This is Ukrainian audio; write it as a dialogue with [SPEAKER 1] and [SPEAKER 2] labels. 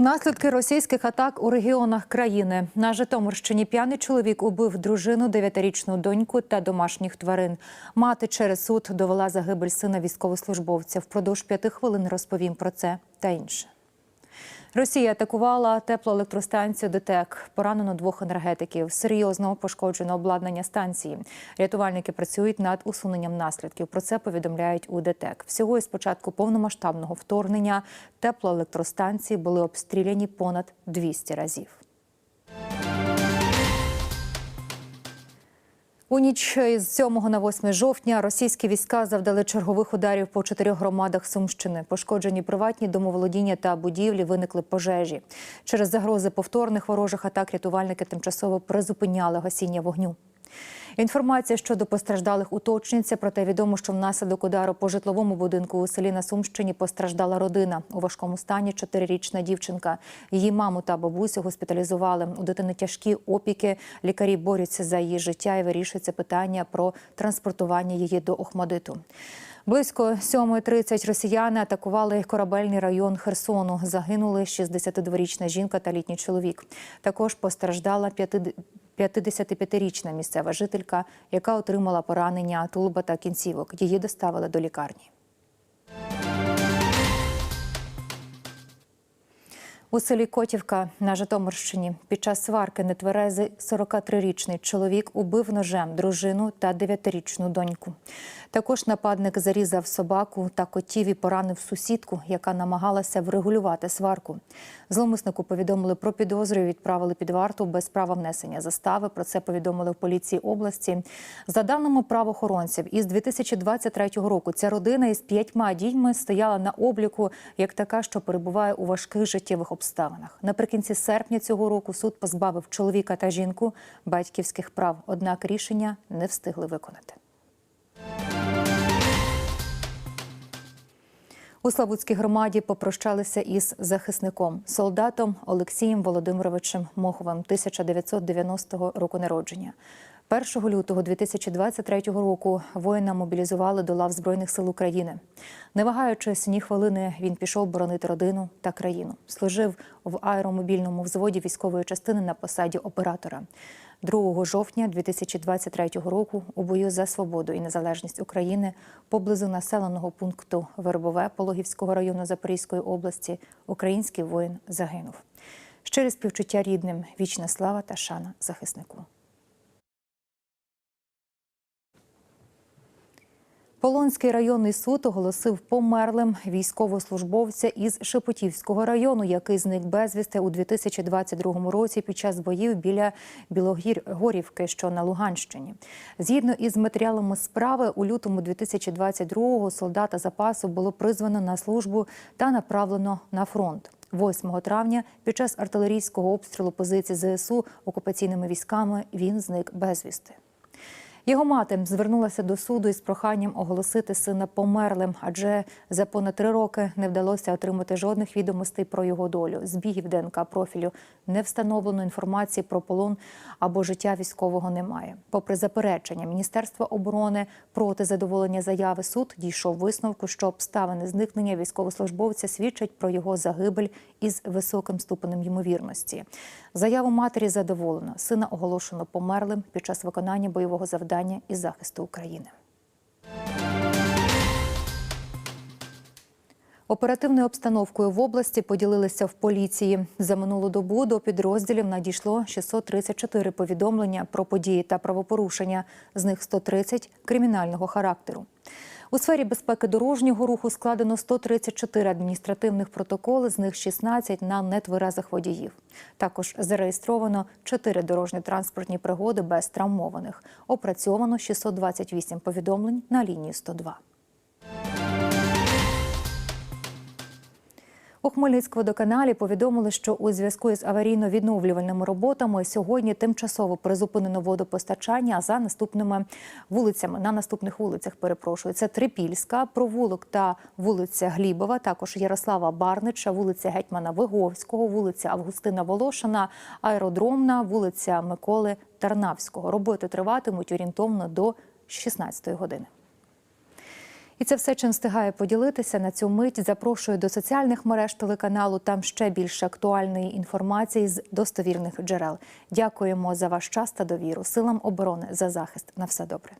[SPEAKER 1] Наслідки російських атак у регіонах країни на Житомирщині п'яний чоловік убив дружину, дев'ятирічну доньку та домашніх тварин. Мати через суд довела загибель сина військовослужбовця. Впродовж п'яти хвилин розповім про це та інше. Росія атакувала теплоелектростанцію ДТЕК. Поранено двох енергетиків. Серйозно пошкоджено обладнання станції. Рятувальники працюють над усуненням наслідків. Про це повідомляють у ДТЕК. Всього із початку повномасштабного вторгнення теплоелектростанції були обстріляні понад 200 разів. У ніч з 7 на 8 жовтня російські війська завдали чергових ударів по чотирьох громадах Сумщини. Пошкоджені приватні домоволодіння та будівлі виникли пожежі. Через загрози повторних ворожих атак рятувальники тимчасово призупиняли гасіння вогню. Інформація щодо постраждалих уточнюється, проте відомо, що внаслідок удару по житловому будинку у селі на Сумщині постраждала родина. У важкому стані чотирирічна дівчинка. Її маму та бабусю госпіталізували. У дитини тяжкі опіки. Лікарі борються за її життя і вирішується питання про транспортування її до Охмадиту. Близько 7.30 росіяни атакували корабельний район Херсону. Загинули 62-річна жінка та літній чоловік. Також постраждала 55-річна місцева жителька, яка отримала поранення тулуба та кінцівок. Її доставили до лікарні. У селі Котівка на Житомирщині під час сварки нетверезий 43-річний чоловік убив ножем дружину та 9-річну доньку. Також нападник зарізав собаку та котів і поранив сусідку, яка намагалася врегулювати сварку. Зломиснику повідомили про підозру і відправили під варту без права внесення застави. Про це повідомили в поліції області. За даними правоохоронців, із 2023 року ця родина із п'ятьма дітьми стояла на обліку як така, що перебуває у важких життєвих обставинах. Наприкінці серпня цього року суд позбавив чоловіка та жінку батьківських прав однак рішення не встигли виконати. У Славутській громаді попрощалися із захисником, солдатом Олексієм Володимировичем Моховим, 1990 року народження. 1 лютого 2023 року воїна мобілізували до лав Збройних сил України. Не вагаючись ні хвилини, він пішов боронити родину та країну. Служив в аеромобільному взводі військової частини на посаді оператора. 2 жовтня 2023 року у бою за свободу і незалежність України поблизу населеного пункту Вербове Пологівського району Запорізької області український воїн загинув. Щире співчуття рідним, вічна слава та шана захиснику. Полонський районний суд оголосив померлим військовослужбовця із Шепотівського району, який зник безвісти у 2022 році під час боїв біля Білогір'Горівки, що на Луганщині. Згідно із матеріалами справи, у лютому 2022-го солдата запасу було призвано на службу та направлено на фронт. 8 травня під час артилерійського обстрілу позиції ЗСУ окупаційними військами він зник безвісти. Його мати звернулася до суду із проханням оголосити сина померлим, адже за понад три роки не вдалося отримати жодних відомостей про його долю. Збігів ДНК профілю не встановлено інформації про полон або життя військового немає. Попри заперечення Міністерства оборони проти задоволення заяви, суд дійшов висновку, що обставини зникнення військовослужбовця свідчать про його загибель із високим ступенем ймовірності. Заяву матері задоволено. Сина оголошено померлим під час виконання бойового завдання із захисту України. Оперативною обстановкою в області поділилися в поліції. За минулу добу до підрозділів надійшло 634 повідомлення про події та правопорушення, з них 130 – кримінального характеру. У сфері безпеки дорожнього руху складено 134 адміністративних протоколи, з них 16 на нетверезих водіїв. Також зареєстровано 4 дорожньо-транспортні пригоди без травмованих. Опрацьовано 628 повідомлень на лінії 102. У Хмельницькводоканалі повідомили, що у зв'язку із аварійно-відновлювальними роботами сьогодні тимчасово призупинено водопостачання за наступними вулицями. На наступних вулицях перепрошую. Це Трипільська, провулок та вулиця Глібова, також Ярослава Барнича, вулиця Гетьмана Виговського, вулиця Августина Волошина, аеродромна, вулиця Миколи Тарнавського. Роботи триватимуть орієнтовно до 16 години. І це все, чим встигає поділитися на цю мить. Запрошую до соціальних мереж телеканалу. Там ще більше актуальної інформації з достовірних джерел. Дякуємо за ваш час та довіру. Силам оборони за захист. На все добре.